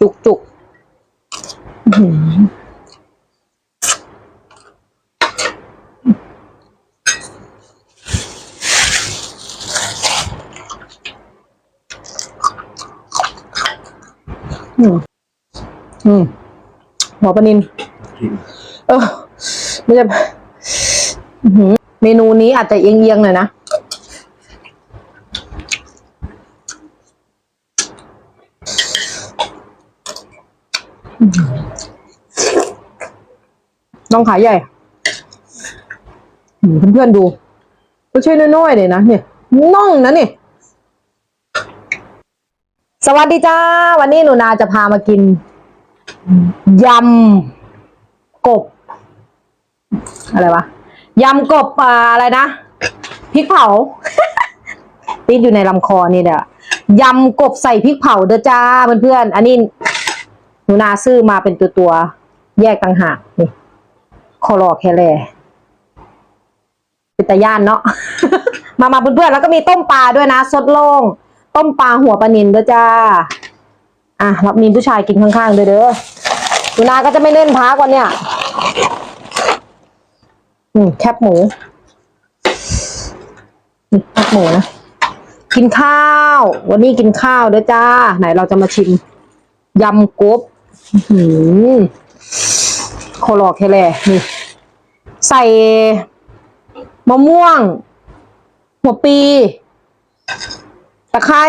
จุกจุกอื้อหืออืมอืมหัวปลานินเออไม่ใช่อื้อหือเมนูนี้อาจจะเอียงๆหน่อยนะ น้องขายใหญ่หืมเพื่อนๆดูก็ช่วยน้อยๆเลยนะเนี่ยน่องนะนี่ สวัสดีจ้า วันนี้หนูนาจะพามากินยำกบ อะไรวะยำกบอ่าอะไรนะพริกเผา ติดอยู่ในลำคอนี่แหละยำกบใส่พริกเผาเด้อจ้าเพื่อนๆอันนี้หนูนาซื้อมาเป็นตัวตัวแยกต่างหากนี่ คอรอแค่แลเป็นตาย่านเนาะ มามาเพื่อนๆแล้วก็มีต้มปลาด้วยนะสดโล่งต้มปลาหัวปลานินด้วยจ้า อะแล้วมีผู้ชายกินข้างๆด้วยเด้อหนูนาก็จะไม่เล่นพักวันเนี่ย อืมแคบหมูนี่แคบหมูนะกินข้าว วันนี้กินข้าวเด้อจ้า ไหนเราจะมาชิมยำกบอื้ อหืมโคลอกแคแลนี่ ใส่มะม่วง หัวปี ตะไคร้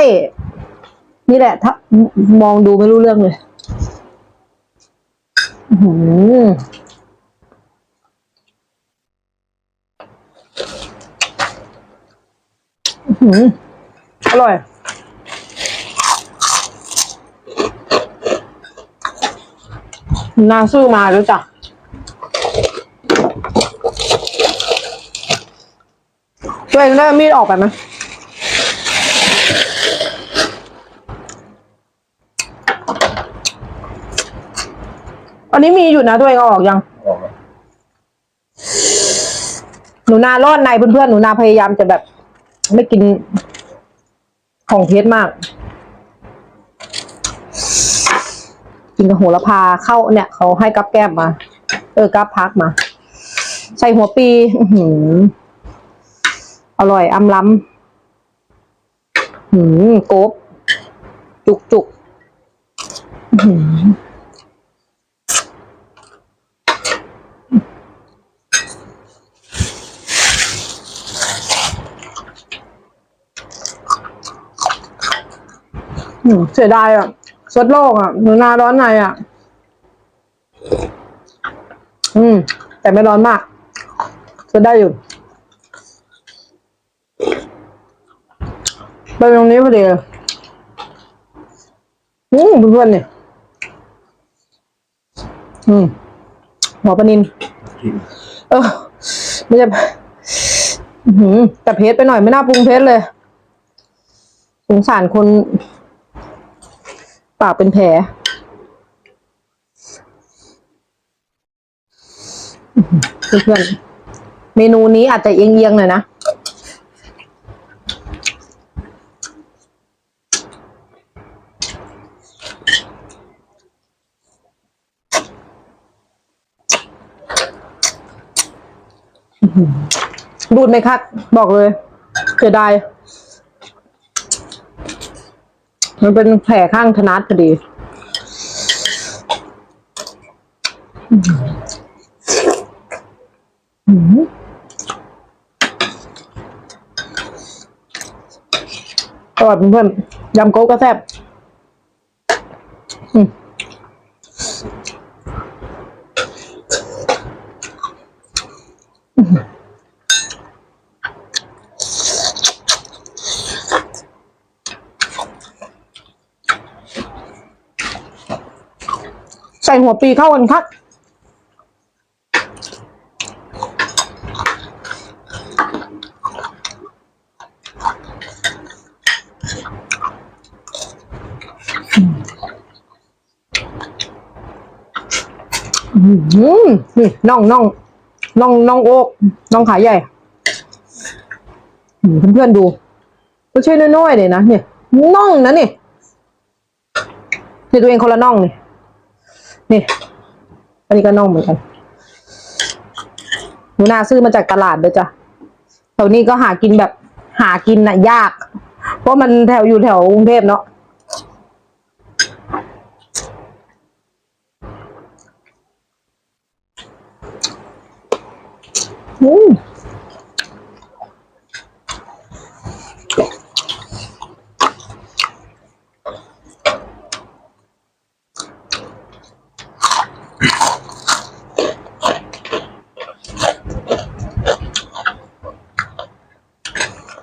นี่แหละ ถ้ามองดูไม่รู้เรื่องเลยอื้อหืออื้อหืออร่อยนาซื้อมาแล้วจ้ะ ตัวเองได้เอามีดออกไปไหมอันนี้มีอยู่นะตัวเองเอาออกยัง ออกแล้วหนูนารอดในเพื่อนๆหนูนาพยายามจะแบบ ไม่กินของเทสมาก กินกับโหระพาเข้าเนี่ย เขาให้กับแก้มมา เออกับพักมา ใส่หัวปี อื้อหือ อร่อยอำล้ำหืมโกบ จุกจุกหืมเสียดายอะสดโลกอะหนูนาร้อนในอะ อืม แต่ไม่ร้อนมากจะได้อยู่ ไปตรงนี้พอดีเลยอืมเพื่อนๆเนี่ยอืมหัวปนิน เออไม่ใช่หือแต่เพชรไปหน่อยไม่น่าปรุงเพชรเลยสงสารคน ปากเป็นแผลเพื่อนเมนูนี้อาจจะเอียงๆหน่อยนะ ดูดไหมครับบอกเลยเสียดายมันเป็นแผลข้างธนัดพอดีอร่อยเพื่อนๆยำโก๊กก็แซ่บอืม ใส่หัวปีเข้ากันคักอืมนี่น่องน่องน่องน่องโอ๊กน่องขาใหญ่อืมเพื่อนๆดูก็ช่วยน้อยๆเลยนะเนี่ยน่องนะนี่เนี่ยตัวเองคนละน่องนี่ นี่ อันนี้ก็น่องเหมือนกัน หนูนาซื้อมาจากตลาดเลยจ้ะแถวนี้ก็หากินแบบ หากินน่ะ ยาก เพราะมันแถวอยู่แถวกรุงเทพเนาะอืม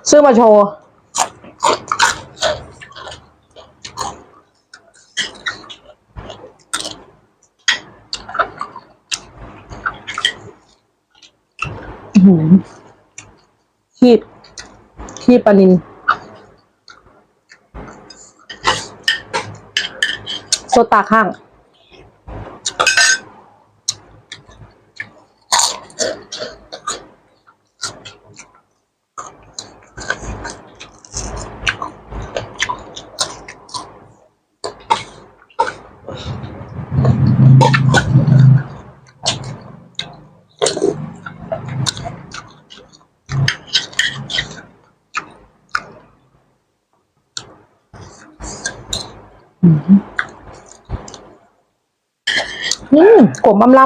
ซื้อมาโชว์อื้อหือคีบคีบปลานินโซตาข้าง อืมขมอำล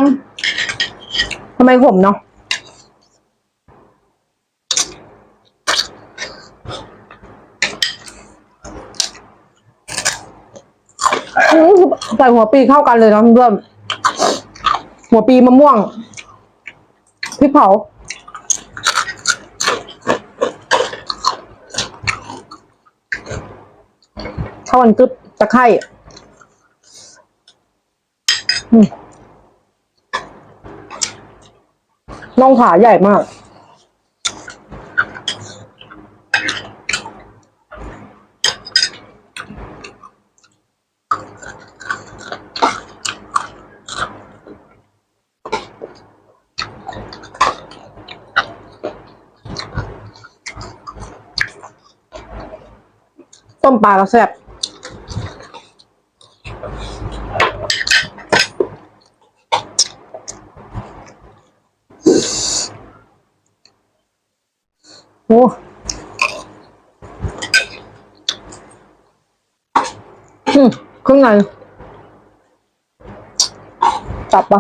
ำทำไมขมเนาะใส่หัวปีเข้ากันเลยเนาะเพื่อนหัวปีมะม่วงพริกเผาเข้ากันกึบตะไคร่ น่องขาใหญ่มาก ต้มปลาก็แซ่บ อ้ข้างในตับปะ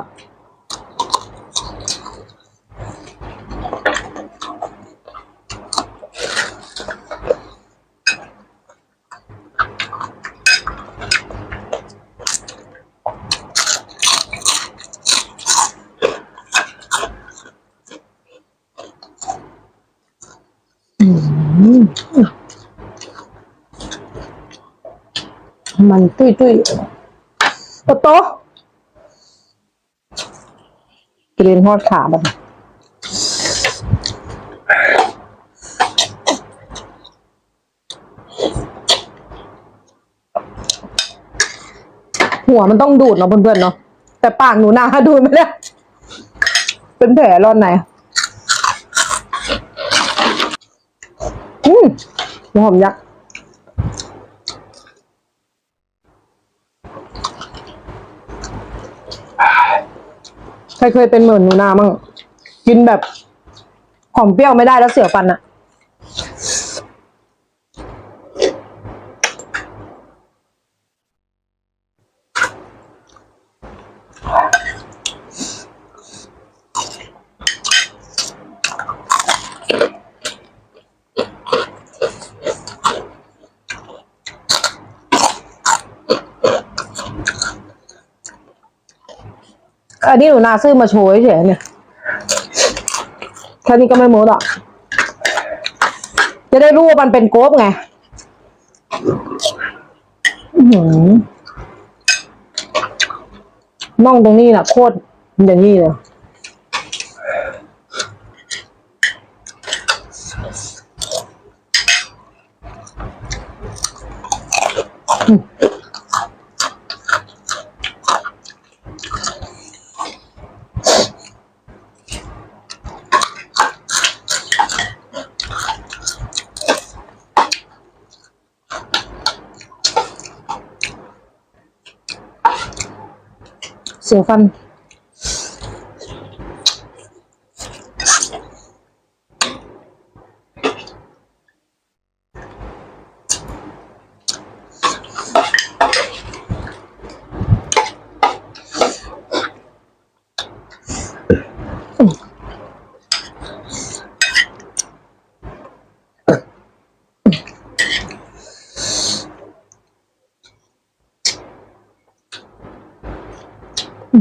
มันตุ้ยตุ้ยโอโตกรีนทอดขาแบบหัวมันต้องดูดเนาะเพื่อนๆเนาะแต่ปากหนูนาดูดไม่ได้เป็นแผลรอนไหนอืมหอมยักษ์ ใครเคยเป็นเหมือนหนูนามั่งกินแบบหอมเปรี้ยวไม่ได้แล้วเสียฟันอะ อันนี้หนูนาซื้อมาโชว์เฉยเนี่ยแค่นี้ก็ไม่หมดอะจะได้รู้ว่ามันเป็นโกบไงน่องตรงนี้น่ะโคตรอย่างนี้เลยอ เสี ที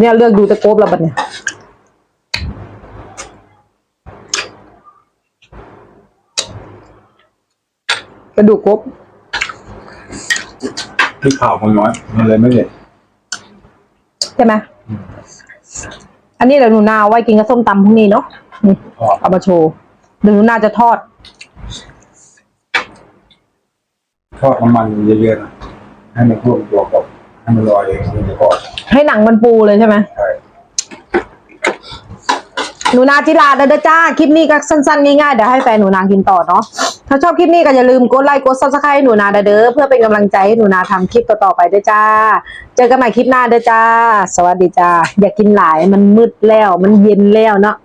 เนี้ยเลือกดูแต่โกบแล้วบัดเนี่ยกระดูกกบที่ข่าวมันน้อยมันเลยไม่เด็ดใช่ไหม อันนี้เดี๋ยวหนูนาเอาไว้กินกับส้มตำพรุ่งนี้เนาะนี่ทอดเอามาโชว์เดี๋ยวหนูนาจะทอด ทอดน้ำมันเยอะๆนะให้มันท่วมตัวกับให้มันลอยเองมันจะทอดให้หนังมันปูเลยใช่ไหมใช่ หนูนาจิราเด้อจ้า คลิปนี้ก็สั้นๆง่ายๆเดี๋ยวให้แฟนหนูนากินต่อเนาะ ถ้าชอบคลิปนี้ก็อย่าลืมกดไลค์กดซับสไครต์หนูนาเด้อเพื่อเป็นกำลังใจให้หนูนาทำคลิปต่อๆไปด้วยจ้า เจอกันใหม่คลิปหน้าเด้อจ้า สวัสดีจ้า อย่ากินหลายมันมืดแล้วมันเย็นแล้วเนาะ